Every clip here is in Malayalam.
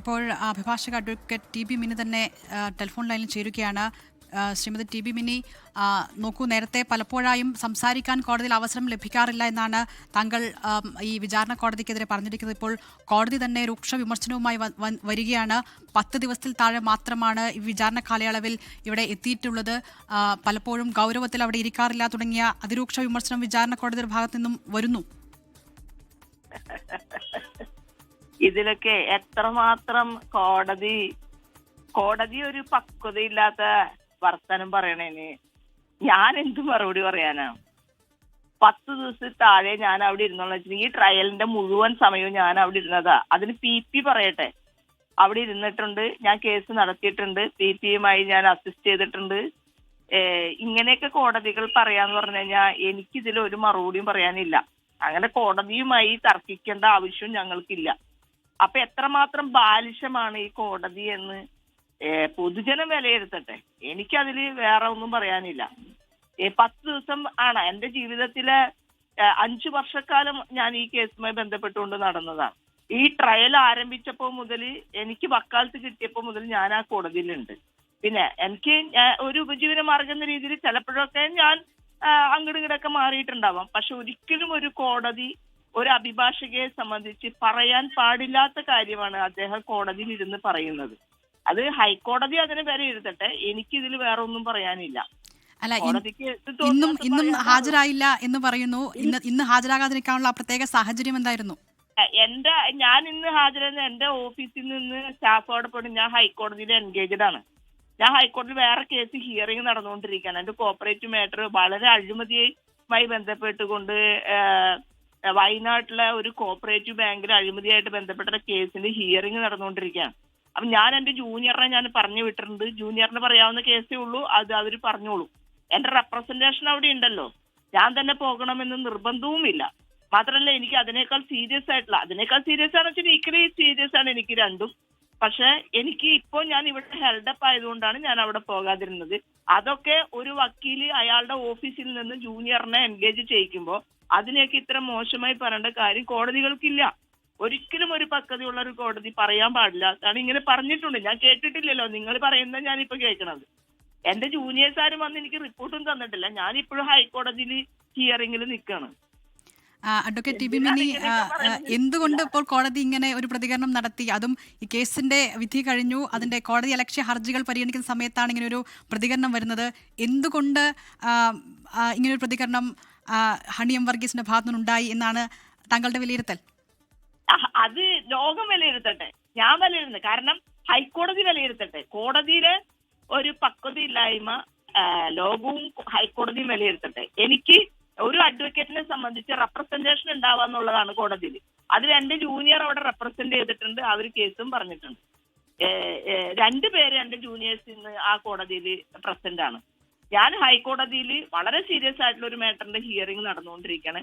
ഇപ്പോൾ അഭിഭാഷക അഡ്വക്കേറ്റ് ടി ബി മിനി തന്നെ ടെലിഫോൺ ലൈനിൽ ചേരുകയാണ്. ശ്രീമതി ടി ബി മിനി നോക്കൂ നേരത്തെ പലപ്പോഴായും സംസാരിക്കാൻ കോടതിയിൽ അവസരം ലഭിക്കാറില്ല എന്നാണ് താങ്കൾ ഈ വിചാരണ കോടതിക്കെതിരെ പറഞ്ഞിരിക്കുന്നത്. ഇപ്പോൾ കോടതി തന്നെ രൂക്ഷ വിമർശനവുമായി വരികയാണ്. പത്ത് ദിവസത്തിൽ താഴെ മാത്രമാണ് ഈ വിചാരണ കാലയളവിൽ ഇവിടെ എത്തിയിട്ടുള്ളത്. പലപ്പോഴും ഗൗരവത്തിൽ അവിടെ ഇരിക്കാറില്ല തുടങ്ങിയ അതിരൂക്ഷ വിമർശനം വിചാരണ കോടതിയുടെ ഭാഗത്തു നിന്നും വരുന്നു. ഇതിലൊക്കെ എത്രമാത്രം കോടതി കോടതി ഒരു പക്വതയില്ലാത്ത വർത്തനം പറയണേന്. ഞാൻ എന്ത് മറുപടി പറയാനാ? പത്ത് ദിവസത്തിൽ താഴെ ഞാൻ അവിടെ ഇരുന്നുള്ള ഈ ട്രയലിന്റെ മുഴുവൻ സമയവും ഞാൻ അവിടെ ഇരുന്നതാ. അതിന് പി പി പറയട്ടെ. അവിടെ ഇരുന്നിട്ടുണ്ട് ഞാൻ കേസ് നടത്തിയിട്ടുണ്ട് പി പിയുമായി ഞാൻ അസിസ്റ്റ് ചെയ്തിട്ടുണ്ട്. ഇങ്ങനെയൊക്കെ കോടതികൾ പറയാന്ന് പറഞ്ഞു കഴിഞ്ഞാൽ എനിക്കിതിൽ ഒരു മറുപടിയും പറയാനില്ല. അങ്ങനെ കോടതിയുമായി തർക്കിക്കേണ്ട ആവശ്യവും ഞങ്ങൾക്കില്ല. അപ്പൊ എത്രമാത്രം ബാലിശമാണ് ഈ കോടതി എന്ന് പൊതുജനം വിലയിരുത്തട്ടെ. എനിക്കതിൽ വേറെ ഒന്നും പറയാനില്ല. പത്ത് ദിവസം ആണ് എന്റെ ജീവിതത്തിലെ അഞ്ചു വർഷക്കാലം ഞാൻ ഈ കേസുമായി ബന്ധപ്പെട്ടുകൊണ്ട് നടന്നതാണ്. ഈ ട്രയൽ ആരംഭിച്ചപ്പോൾ മുതൽ എനിക്ക് വക്കാലത്ത് കിട്ടിയപ്പോൾ മുതൽ ഞാൻ ആ കോടതിയിലുണ്ട്. പിന്നെ എനിക്ക് ഒരു ഉപജീവന മാർഗം എന്ന രീതിയിൽ ചിലപ്പോഴൊക്കെ ഞാൻ അങ്ങോട്ടും ഇങ്ങോട്ടൊക്കെ മാറിയിട്ടുണ്ടാവാം. പക്ഷെ ഒരിക്കലും ഒരു കോടതി ഒരു അഭിഭാഷകയെ സംബന്ധിച്ച് പറയാൻ പാടില്ലാത്ത കാര്യമാണ് അദ്ദേഹം കോടതിയിൽ ഇരുന്ന് പറയുന്നത്. അത് ഹൈക്കോടതി അതിന് വരെ ഇരുത്തട്ടെ എനിക്കിതിൽ വേറെ ഒന്നും പറയാനില്ല. അല്ല ഇന്നും ഇന്നും ഹാജരായില്ല എന്ന് പറയുന്നു. ഇന്ന് ഇന്ന് ഹാജരാകാതിരിക്കാനുള്ള പ്രത്യേക സാഹചര്യം എന്തായിരുന്നു? എന്റെ ഞാൻ ഇന്ന് ഹാജരാകുന്ന എന്റെ ഓഫീസിൽ നിന്ന് സ്റ്റാഫോടെ പോയിട്ട് ഞാൻ ഹൈക്കോടതിയിൽ എൻഗേജഡ് ആണ്. ഞാൻ ഹൈക്കോടതിയിൽ വേറെ കേസ് ഹിയറിംഗ് നടന്നുകൊണ്ടിരിക്കുകയാണ്. എന്റെ കോപ്പറേറ്റീവ് മാറ്റർ വളരെ അഴിമതിയുമായി ബന്ധപ്പെട്ടുകൊണ്ട് വയനാട്ടിലെ ഒരു കോപ്പറേറ്റീവ് ബാങ്കിൽ അഴിമതിയായിട്ട് ബന്ധപ്പെട്ട കേസിന്റെ ഹിയറിംഗ് നടന്നുകൊണ്ടിരിക്കുകയാണ്. അപ്പൊ ഞാൻ എന്റെ ജൂനിയറിനെ ഞാൻ പറഞ്ഞു വിട്ടിട്ടുണ്ട്. ജൂനിയറിന് പറയാവുന്ന കേസേ ഉള്ളൂ. അത് അവർ പറഞ്ഞോളൂ. എന്റെ റെപ്രസെന്റേഷൻ അവിടെ ഉണ്ടല്ലോ. ഞാൻ തന്നെ പോകണമെന്ന് നിർബന്ധവുമില്ല. മാത്രമല്ല എനിക്ക് അതിനേക്കാൾ സീരിയസ് ആയിട്ടുള്ള അതിനേക്കാൾ സീരിയസ് ആണെന്ന് വെച്ചാൽ ഈക്വലി സീരിയസ് ആണ് എനിക്ക് രണ്ടും. പക്ഷെ എനിക്ക് ഇപ്പോൾ ഞാൻ ഇവിടെ ഹെൽഡപ്പ് ആയതുകൊണ്ടാണ് ഞാൻ അവിടെ പോകാതിരുന്നത്. അതൊക്കെ ഒരു വക്കീൽ അയാളുടെ ഓഫീസിൽ നിന്ന് ജൂനിയറിനെ എൻഗേജ് ചെയ്യിക്കുമ്പോൾ അതിനെയൊക്കെ ഇത്ര മോശമായി പറയേണ്ട കാര്യം കോടതികൾക്കില്ല. ഒരിക്കലും ഒരു പക്വതയുള്ള ഒരു കോടതി പറയാൻ പാടില്ല. കാരണം ഇങ്ങനെ പറഞ്ഞിട്ടുണ്ട്. ഞാൻ കേട്ടിട്ടില്ലല്ലോ. നിങ്ങൾ പറയുന്നത് ഞാനിപ്പോ കേൾക്കണത്. എന്റെ ജൂനിയേഴ്സ് ആരും വന്ന് എനിക്ക് റിപ്പോർട്ടും തന്നിട്ടില്ല. ഞാൻ ഇപ്പോഴും ഹൈക്കോടതിയിൽ ഹിയറിംഗിൽ നിൽക്കുകയാണ് അഡ്വക്കേറ്റ് ടി ബി മിനി എന്തുകൊണ്ട് ഇപ്പോൾ കോടതി ഇങ്ങനെ ഒരു പ്രതികരണം നടത്തി? അതും ഈ കേസിന്റെ വിധി കഴിഞ്ഞു. അതിന്റെ കോടതി അലക്ഷ്യ ഹർജികൾ പരിഗണിക്കുന്ന സമയത്താണ് ഇങ്ങനെ ഒരു പ്രതികരണം വരുന്നത്. എന്തുകൊണ്ട് ഇങ്ങനെ ഒരു പ്രതികരണം ആ, ഹണി എം വർഗീസിന്റെ ഭാഗത്തു നിന്നുണ്ടായി എന്നാണ് താങ്കളുടെ വിലയിരുത്തൽ. അത് ലോകം വിലയിരുത്തട്ടെ. ഞാൻ വിലയിരുന്നു കാരണം ഹൈക്കോടതി വിലയിരുത്തട്ടെ. കോടതിയിലെ ഒരു പക്വതയില്ലായ്മ ലോകവും ഹൈക്കോടതിയും വിലയിരുത്തട്ടെ. എനിക്ക് ഒരു അഡ്വക്കേറ്റിനെ സംബന്ധിച്ച് റെപ്രസെന്റേഷൻ ഉണ്ടാവുക എന്നുള്ളതാണ് കോടതിയിൽ. അതിൽ എന്റെ ജൂനിയർ അവിടെ റെപ്രസെന്റ് ചെയ്തിട്ടുണ്ട്. അവർ കേസും പറഞ്ഞിട്ടുണ്ട്. രണ്ട് പേര് എന്റെ ജൂനിയേഴ്സ് ഇന്ന് ആ കോടതിയിൽ പ്രസന്റ് ആണ്. ഞാൻ ഹൈക്കോടതിയിൽ വളരെ സീരിയസ് ആയിട്ടുള്ള ഒരു മാറ്ററിന്റെ ഹിയറിംഗ് നടന്നുകൊണ്ടിരിക്കുകയാണ്.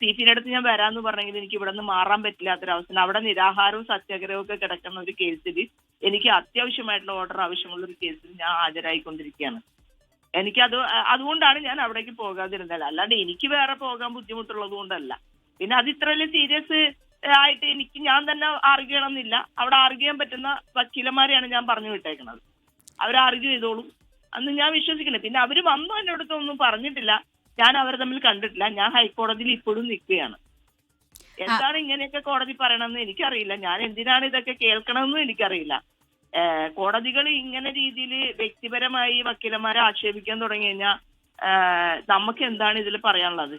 ടി സിന്റെ അടുത്ത് ഞാൻ വരാന്ന് പറഞ്ഞെങ്കിൽ എനിക്ക് ഇവിടെ നിന്ന് മാറാൻ പറ്റില്ലാത്തൊരവസ്ഥ അവിടെ നിരാഹാരവും സത്യാഗ്രഹവും ഒക്കെ കിടക്കുന്ന ഒരു കേസിൽ എനിക്ക് അത്യാവശ്യമായിട്ടുള്ള ഓർഡർ ആവശ്യമുള്ള ഒരു കേസിൽ ഞാൻ ഹാജരായിക്കൊണ്ടിരിക്കുകയാണ്. എനിക്കത് അതുകൊണ്ടാണ് ഞാൻ അവിടേക്ക് പോകാതിരുന്നത്. അല്ലാണ്ട് എനിക്ക് വേറെ പോകാൻ ബുദ്ധിമുട്ടുള്ളത് കൊണ്ടല്ല. പിന്നെ അത് ഇത്ര വലിയ സീരിയസ് ആയിട്ട് എനിക്ക് ഞാൻ തന്നെ ആർഗ്യ ചെയ്യണമെന്നില്ല അവിടെ ആർഗ്യ ചെയ്യാൻ പറ്റുന്ന വക്കീലന്മാരെയാണ് ഞാൻ പറഞ്ഞു വിട്ടേക്കുന്നത് അവർ ആർഗ്യ ചെയ്തോളും. അന്ന് ഞാൻ വിശ്വസിക്കുന്നത് പിന്നെ അവർ വന്നു എന്റെ അടുത്ത് ഒന്നും പറഞ്ഞിട്ടില്ല. ഞാൻ അവരെ തമ്മിൽ കണ്ടിട്ടില്ല. ഞാൻ ഹൈക്കോടതിയിൽ ഇപ്പോഴും നിൽക്കുകയാണ്. എന്താണ് ഇങ്ങനെയൊക്കെ കോടതി പറയണമെന്ന് എനിക്കറിയില്ല. ഞാൻ എന്തിനാണ് ഇതൊക്കെ കേൾക്കണമെന്നും എനിക്കറിയില്ല. കോടതികൾ ഇങ്ങനെ രീതിയിൽ വ്യക്തിപരമായി വക്കീലന്മാരെ ആക്ഷേപിക്കാൻ തുടങ്ങി കഴിഞ്ഞാൽ നമുക്ക് എന്താണ് ഇതിൽ പറയാനുള്ളത്?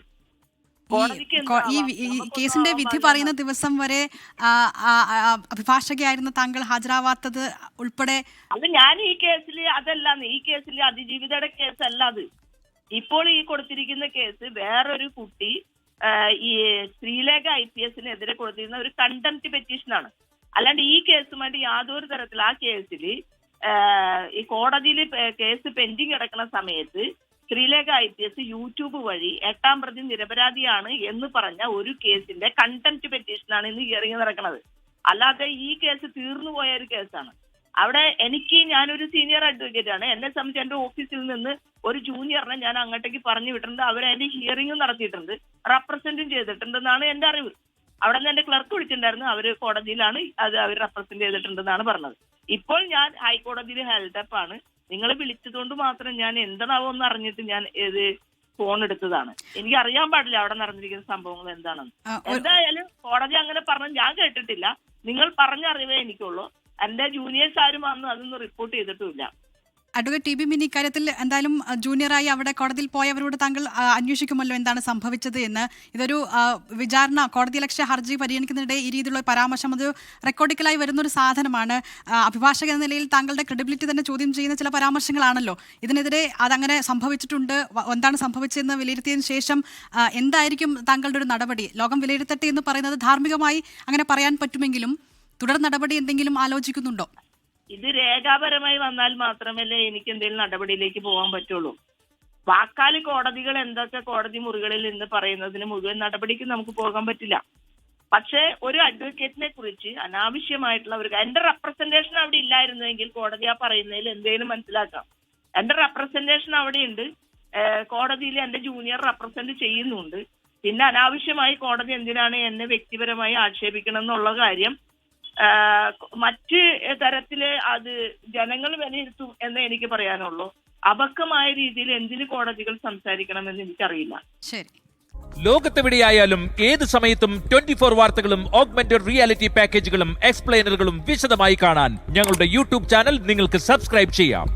ഈ കേസിന്റെ വിധി പറയുന്ന ദിവസം വരെ അഭിഭാഷകയായിരുന്ന താങ്കൾ ഹാജരാവാത്തത് ഉൾപ്പെടെ അത് ഞാൻ ഈ കേസിൽ അതല്ല ഈ കേസിൽ അതിജീവിതയുടെ കേസല്ല അത്. ഇപ്പോൾ ഈ കൊടുത്തിരിക്കുന്ന കേസ് വേറൊരു കുട്ടി ഈ ശ്രീലേഖ ഐ പി എസിനെതിരെ കൊടുത്തിരുന്ന ഒരു കണ്ടംപ്റ്റ് പെറ്റീഷനാണ് അല്ലാണ്ട് ഈ കേസുമായിട്ട് യാതൊരു തരത്തിൽ ആ കേസിൽ ഈ കോടതിയിൽ കേസ് പെൻഡിങ് കിടക്കുന്ന സമയത്ത് Sreelekha I P S YouTube വഴി എട്ടാം പ്രതി നിരപരാധിയാണ് എന്ന് പറഞ്ഞ ഒരു കേസിന്റെ കണ്ടന്റ് പെറ്റീഷനാണ് ഇന്ന് ഹിയറിംഗ് നടക്കുന്നത് അല്ലാതെ ഈ കേസ് തീർന്നു പോയ ഒരു കേസാണ്. അവിടെ എനിക്ക് ഞാനൊരു സീനിയർ അഡ്വക്കേറ്റ് ആണ്. എന്നെ സംബന്ധിച്ച് എന്റെ ഓഫീസിൽ നിന്ന് ഒരു ജൂനിയറിനെ ഞാൻ അങ്ങോട്ടേക്ക് പറഞ്ഞു വിട്ടിട്ടുണ്ട്. അവർ അതിന്റെ ഹിയറിംഗും നടത്തിയിട്ടുണ്ട്. റെപ്രസെന്റും ചെയ്തിട്ടുണ്ടെന്നാണ് എന്റെ അറിവ്. അവിടെ നിന്ന് എന്റെ ക്ലർക്ക് വിളിച്ചിട്ടുണ്ടായിരുന്നു. അവർ കോടതിയിലാണ് അത് അവർ റെപ്രസെന്റ് ചെയ്തിട്ടുണ്ടെന്നാണ് പറഞ്ഞത്. ഇപ്പോൾ ഞാൻ ഹൈക്കോടതിയിൽ ഹെൽഡപ്പ് ആണ്. നിങ്ങൾ വിളിച്ചതുകൊണ്ട് മാത്രം ഞാൻ എന്താണാവോ എന്ന് അറിഞ്ഞിട്ട് ഞാൻ ഇത് ഫോൺ എടുത്തതാണ്. എനിക്ക് അറിയാൻ പാടില്ല അവിടെ നടന്നിരിക്കുന്ന സംഭവങ്ങൾ എന്താണെന്ന്. എന്തായാലും കോടതി അങ്ങനെ പറഞ്ഞു. ഞാൻ കേട്ടിട്ടില്ല. നിങ്ങൾ പറഞ്ഞ അറിവേ എനിക്കുള്ളൂ. എന്റെ ജൂനിയേഴ്സ് ആരും വന്ന് അതൊന്നും റിപ്പോർട്ട് ചെയ്തിട്ടുമില്ല. അഡ്വക്കേറ്റ് ടി ബി മിനി ഇക്കാര്യത്തിൽ എന്തായാലും ജൂനിയറായി അവിടെ കോടതിയിൽ പോയവരോട് താങ്കൾ അന്വേഷിക്കുമല്ലോ എന്താണ് സംഭവിച്ചത് എന്ന്. ഇതൊരു വിചാരണ കോടതി ലക്ഷ്യ ഹർജി പരിഗണിക്കുന്നതിനിടെ ഈ രീതിയിലുള്ള പരാമർശം അത് റെക്കോർഡിക്കലായി വരുന്ന ഒരു സാധനമാണ് അഭിഭാഷക എന്ന നിലയിൽ താങ്കളുടെ ക്രെഡിബിലിറ്റി തന്നെ ചോദ്യം ചെയ്യുന്ന ചില പരാമർശങ്ങളാണല്ലോ. ഇതിനെതിരെ അതങ്ങനെ സംഭവിച്ചിട്ടുണ്ട്. എന്താണ് സംഭവിച്ചതെന്ന് വിലയിരുത്തിയതിനു ശേഷം എന്തായിരിക്കും താങ്കളുടെ ഒരു നടപടി? ലോകം വിലയിരുത്തട്ടെ എന്ന് പറയുന്നത് ധാർമ്മികമായി അങ്ങനെ പറയാൻ പറ്റുമെങ്കിലും തുടർ നടപടി എന്തെങ്കിലും ആലോചിക്കുന്നുണ്ടോ? ഇത് രേഖാപരമായി വന്നാൽ മാത്രമല്ലേ എനിക്ക് എന്തെങ്കിലും നടപടിയിലേക്ക് പോകാൻ പറ്റുള്ളൂ. വാക്കാൽ കോടതികൾ എന്തൊക്കെ കോടതി മുറികളിൽ നിന്ന് പറയുന്നതിന് മുഴുവൻ നടപടിക്ക് നമുക്ക് പോകാൻ പറ്റില്ല. പക്ഷേ ഒരു അഡ്വക്കേറ്റിനെ കുറിച്ച് അനാവശ്യമായിട്ടുള്ള ഒരു എന്റെ റെപ്രസെന്റേഷൻ അവിടെ ഇല്ലായിരുന്നെങ്കിൽ കോടതി ആ പറയുന്നതിൽ എന്തെങ്കിലും മനസ്സിലാക്കാം. എന്റെ റെപ്രസെന്റേഷൻ അവിടെ ഉണ്ട് കോടതിയിൽ എന്റെ ജൂനിയർ റെപ്രസെന്റ് ചെയ്യുന്നുണ്ട്. പിന്നെ അനാവശ്യമായി കോടതി എന്തിനാണ് എന്നെ വ്യക്തിപരമായി ആക്ഷേപിക്കണം എന്നുള്ള കാര്യം മറ്റ് തരത്തിൽ അത് ജനങ്ങൾ വിലയിരുത്തും എന്ന് എനിക്ക് പറയാനുള്ളൂ. അപക്വമായ രീതിയിൽ എന്തിന് കോടതികൾ സംസാരിക്കണമെന്ന് എനിക്കറിയില്ല. ശരി. ലോകത്തെവിടെയായാലും ഏത് സമയത്തും ട്വന്റി ഫോർ വാർത്തകളും ഓഗ്മെന്റഡ് റിയാലിറ്റി പാക്കേജുകളും എക്സ്പ്ലെയിനറുകളും വിശദമായി കാണാൻ ഞങ്ങളുടെ യൂട്യൂബ് ചാനൽ നിങ്ങൾക്ക് സബ്സ്ക്രൈബ് ചെയ്യാം.